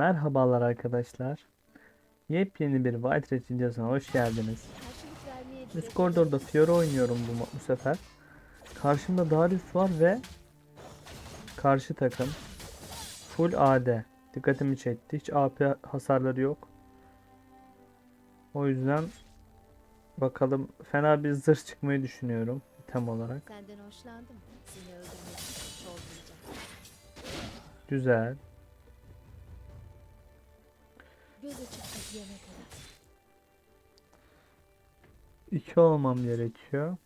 Merhabalar arkadaşlar. Yepyeni bir White Red videosuna hoş geldiniz. Üst koridorda Fiora oynuyorum bu, bu sefer. Karşımda Darius var ve karşı takım full AD. Dikkatimi çekti. Hiç AP hasarları yok. O yüzden bakalım fena bir zırh çıkmayı düşünüyorum item olarak. Güzel. 2 olmam gerekiyor.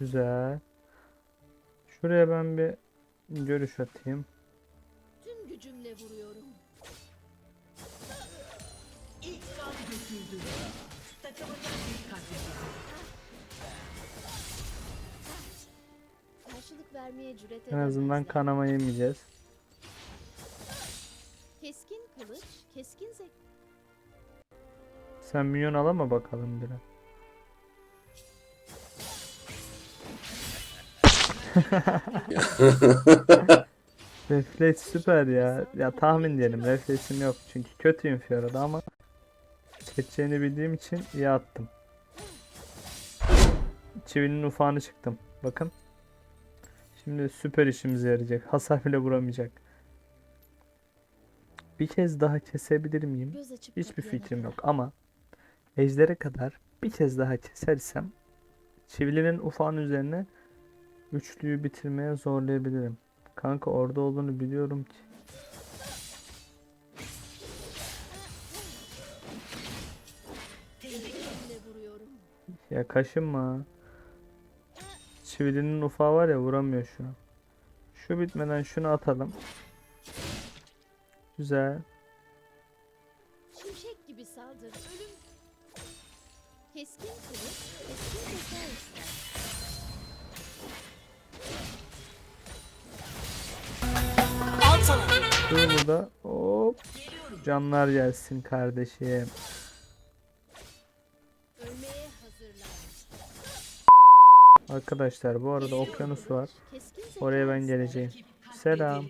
Güzel. Şuraya ben bir görüş atayım. Tüm gücümle vuruyorum. Karşılık vermeye cüret En azından kanama yemeyeceğiz. Keskin kılıç, keskin zek. Sen minyon alama bakalım biraz. Refleks süper ya. Ya tahmin diyelim. Refleksim yok. Çünkü kötüyüm Fiora'da ama seçeceğini bildiğim için iyi attım. Çivinin ufağını çıktım. Bakın. Şimdi süper işimize yarayacak. Hasar bile vuramayacak. Bir kez daha kesebilir miyim? Hiçbir fikrim yok ama ejdere kadar bir kez daha kesersem çivilinin ufağın üzerine üçlüyü bitirmeye zorlayabilirim. Kanka orada olduğunu biliyorum ki. Ya kaşınma. Çivilinin ufağı var ya vuramıyor şu an. Şu bitmeden şunu atalım. Güzel. Şimşek gibi saldır. Ölüm. Keskin kılıç, keskin ister. Dur burada. Hop. Canlar gelsin kardeşim. Arkadaşlar bu arada okyanus var. Oraya ben geleceğim. Selam.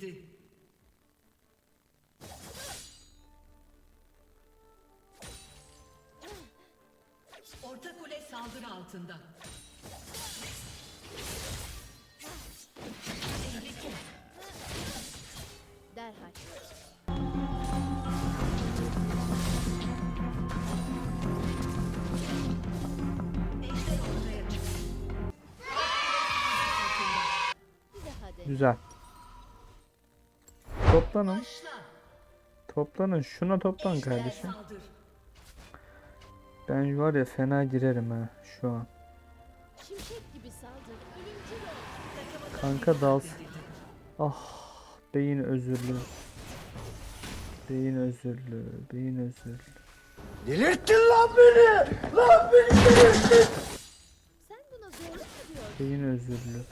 Güzel. Toplanın. Toplanın. Şuna toplan kardeşim. Ben var ya fena girerim ha şu an. Kanka dals. Ah beyin özürlü. Beyin özürlü. Beyin özürlü. Delirttin lan beni. Lan beni delirttin. Sen buna zorluk mu diyorsun? Beyin özürlü.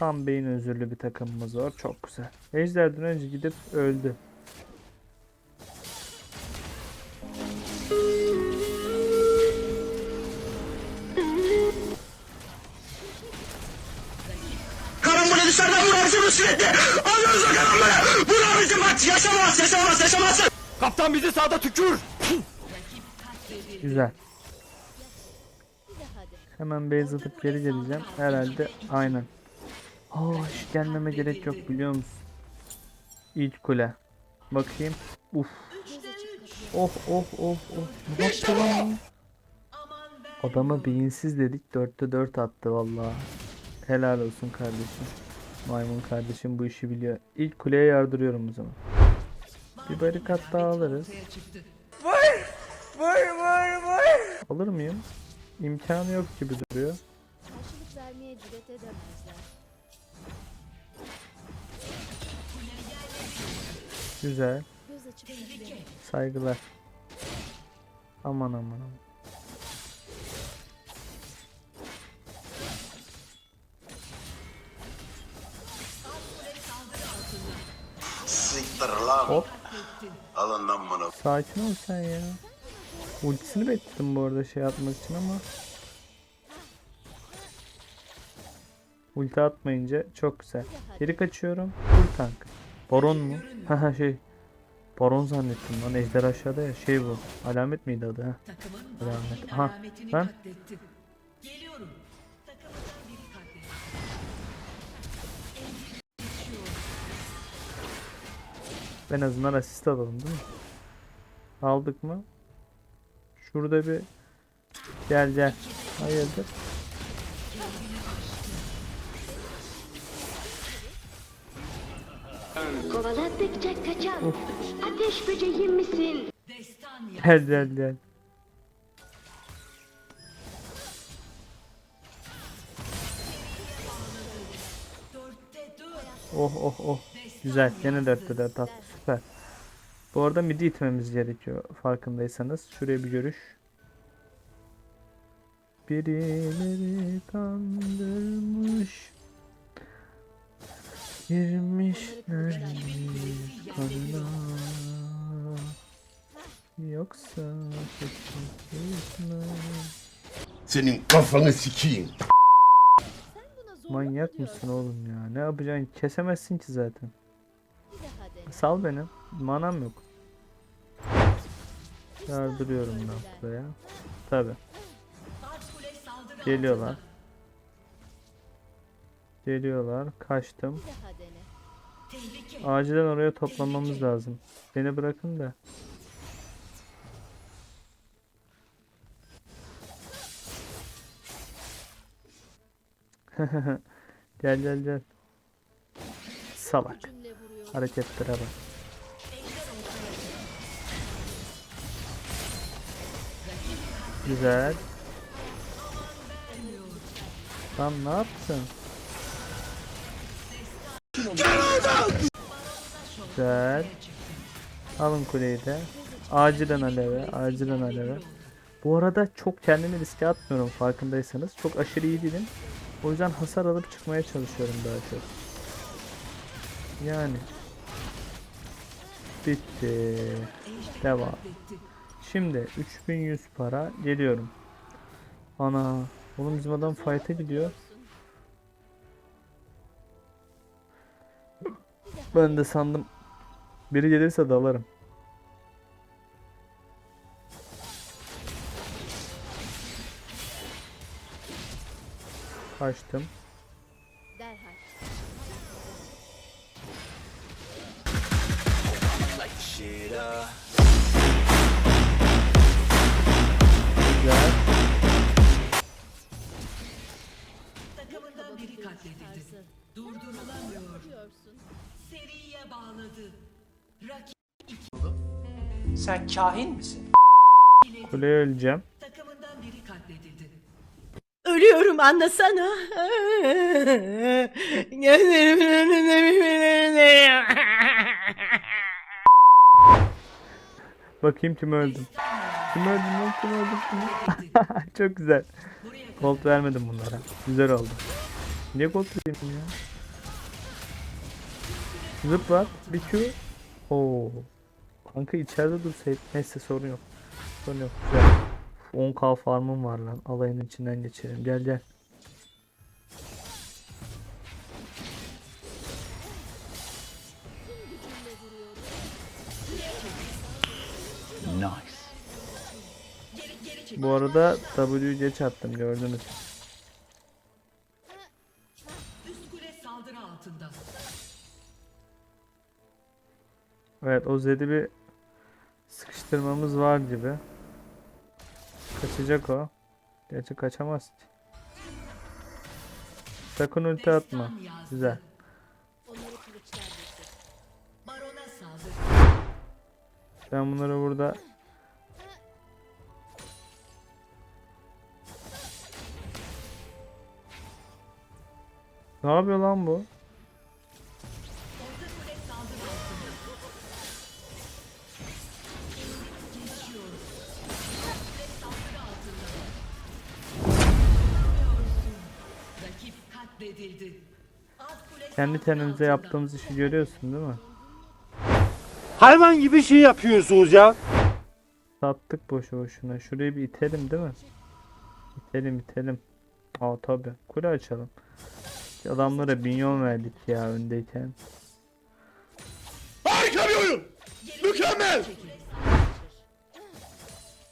Tam beyin özürlü bir takımımız var. Çok güzel. Ejder'den önce gidip öldü. Karambole dışarıdan vurarsınız sürekli. Alıyoruz o karambole. Vur bizim maç. Yaşamaz, yaşamaz, yaşamaz. Kaptan bizi sağda tükür. Güzel. Hemen base atıp geri geleceğim. Herhalde aynen. Aa hiç gelmeme gerek yok biliyor musun? İlk kule. Bakayım. Uf. Oh oh oh oh. Ne yaptı lan? Adama beyinsiz dedik 4'te 4 attı vallahi. Helal olsun kardeşim. Maymun kardeşim bu işi biliyor. İlk kuleye yardırıyorum o zaman. Bir barikat daha alırız. Ortaya çıktı. Alır mıyım? İmkanı yok gibi duruyor. Karşılık vermeye cüret edemezler. Güzel. Saygılar. Aman aman aman. Siktir lan. Hop. Alın lan bana. Sakin ol sen ya. Ultisini bekledim bu arada şey atmak için ama. Ulti atmayınca çok güzel. Geri kaçıyorum. Full tank. Baron mu? Haha şey. Baron zannettim lan. Ejder aşağıda ya. Şey bu. Alamet miydi adı ha? Alamet. biri katletti. En azından asist alalım değil mi? Aldık mı? Şurada bir gel gel. Hayırdır? Kovaladıkça kaçan ateş böceği misin? Destan ya. Gel gel gel. Oh oh oh. Güzel. Gene dörtte dört attı. Süper. Bu arada midi itmemiz gerekiyor farkındaysanız. Şuraya bir görüş. Birileri kandırmış. Girmişler Yoksa. Senin kafanı sikeyim. Manyak mısın oğlum ya? Ne yapacaksın? Kesemezsin ki zaten. Sal beni. Manam yok. Yardırıyorum ben buraya. Tabi. Geliyorlar. Geliyorlar. Kaçtım. Acilen oraya toplamamız lazım. Beni bırakın da. gel gel gel. Salak. Hareketlere bak. Güzel. Lan ne yaptın? Güzel. Alın kuleyi de. Acilen aleve, acilen aleve. Bu arada çok kendimi riske atmıyorum farkındaysanız. Çok aşırı iyi değilim. O yüzden hasar alıp çıkmaya çalışıyorum daha çok. Yani. Bitti. Devam. Şimdi 3100 para geliyorum. Ana. Oğlum bizim adam fight'a gidiyor. Ben de sandım. Biri gelirse dalarım. Kaçtım. Derhal. Güzel. Takımından biri katledildi. Tarzı. Durdurulamıyor. Seriye bağladı. Rakip Sen kahin misin? Kuleye öleceğim. takımından biri katledildi. Ölüyorum anlasana. Gözlerimin önünde birbirlerine. Bakayım kim öldüm. Kim öldüm lan kim öldüm kim Çok güzel. Gold vermedim bunlara. Güzel oldu. Niye gold vereyim ya? Zıplar. Bir Q. Oo. Kanka içeride dursaydı. Neyse sorun yok. Sorun yok. Güzel. 10k farmım var lan. Alayın içinden geçelim. Gel gel. Bu arada W geç attım gördünüz. Evet o Zed'i bir sıkıştırmamız var gibi. Kaçacak o. Gerçi kaçamaz ki. Sakın ulti atma. Güzel. Ben bunları burada Ne yapıyor lan bu? Katledildi. Kendi kendimize yaptığımız işi görüyorsun değil mi? Hayvan gibi şey yapıyorsunuz ya. Sattık boşu boşuna. Şurayı bir itelim değil mi? İtelim itelim. Aa tabi. Kule açalım. Adamlara minyon verdik ya öndeyken. Harika bir oyun. Mükemmel.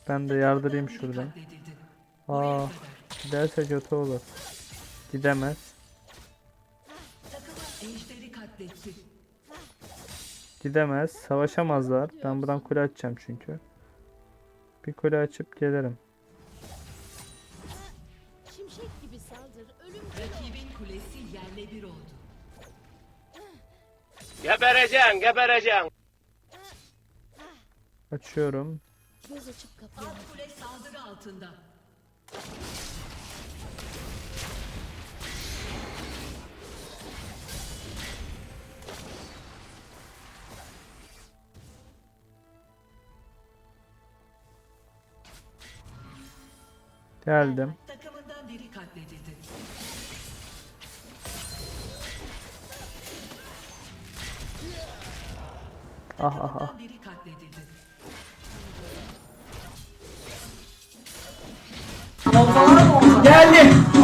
Ben de yardırayım şuradan. Aa giderse kötü olur. Gidemez. Gidemez. Savaşamazlar. Ben buradan kule açacağım çünkü. Bir kule açıp gelirim. Şimşek gibi saldır. Ölüm Rakibin kulesi yerle bir oldu. Gebereceksin gebereceksin. Açıyorum. göz açıp kapayalım. Alt kule saldırı altında. Geldim. Takımından biri katledildi. Ah ah ah. Biri katledildi.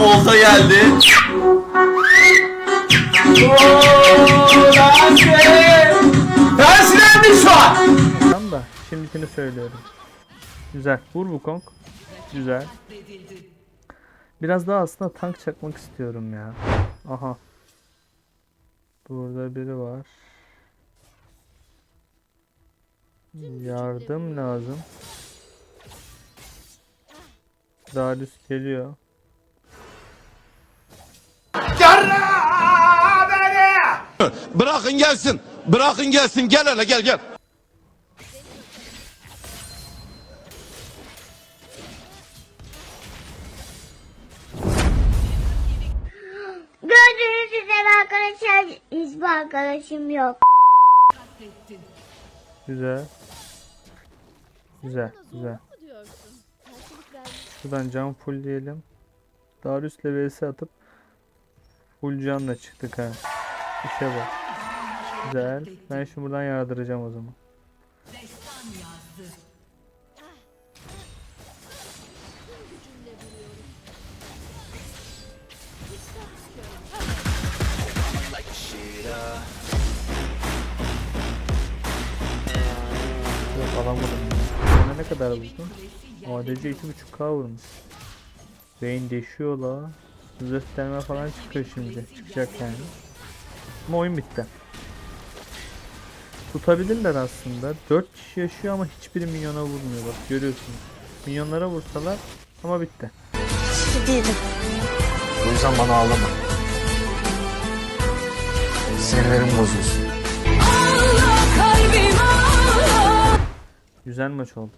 Olta geldi. Tersilendi şu an. Tamam da şimdikini söylüyorum. Güzel. Vur bu kong. Güzel. Biraz daha aslında tank çakmak istiyorum ya. Aha. Burada biri var. Yardım lazım. Darius geliyor. Bırakın gelsin. Bırakın gelsin. Gel hele gel gel. Arkadaşım yok. Güzel. Güzel, güzel. Şuradan can full diyelim. Darius'le vs atıp full canla çıktık ha. İşe bak. Güzel. Ben şimdi buradan yardıracağım o zaman. Alamadım. ya. Sana ne kadar vurdun? ADC 2.5k vurmuş. Beyin deşiyor la. Gösterme falan çıkıyor şimdi. Çıkacak yani. Ama oyun bitti. Tutabilirler aslında. 4 kişi yaşıyor ama hiçbiri minyona vurmuyor bak görüyorsunuz. Minyonlara vursalar ama bitti. O yüzden bana ağlama. Sinirlerim bozulsun. Güzel maç oldu.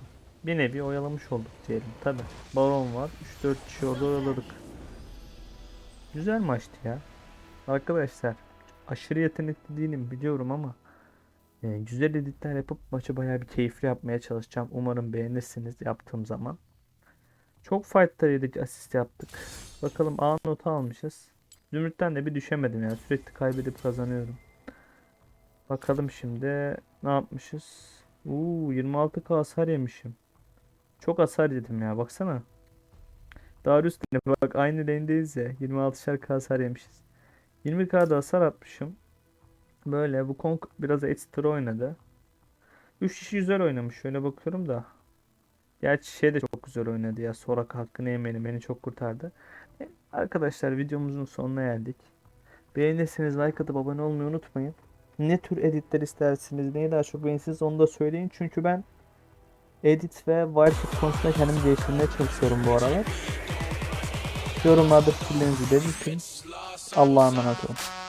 Bir nevi oyalamış olduk diyelim tabi. Baron var. 3-4 kişi orada oyaladık. Güzel maçtı ya. Arkadaşlar aşırı yetenekli değilim biliyorum ama e, güzel editler yapıp maçı bayağı bir keyifli yapmaya çalışacağım. Umarım beğenirsiniz yaptığım zaman. Çok fightlar yedik, asist yaptık. Bakalım A notu almışız. Zümrüt'ten de bir düşemedim ya. Sürekli kaybedip kazanıyorum. Bakalım şimdi ne yapmışız? Uuu 26k hasar yemişim. Çok hasar yedim ya baksana. Darius da bak aynı lane'deyiz ya. 26'şer k hasar yemişiz. 20k'da hasar atmışım. Böyle bu Kong biraz ekstra oynadı. 3 kişi güzel oynamış. Şöyle bakıyorum da. Gerçi şey de çok güzel oynadı ya. Soraka hakkını yemeyelim. Beni çok kurtardı. E, Arkadaşlar videomuzun sonuna geldik. Beğenirseniz like atıp abone olmayı unutmayın. Ne tür editler istersiniz, neyi daha çok beğenirsiniz onu da söyleyin. Çünkü ben edit ve wirecut konusunda kendimi geliştirmeye çalışıyorum bu aralar. Yorumlarda fikirlerinizi belirtin. Allah'a emanet olun.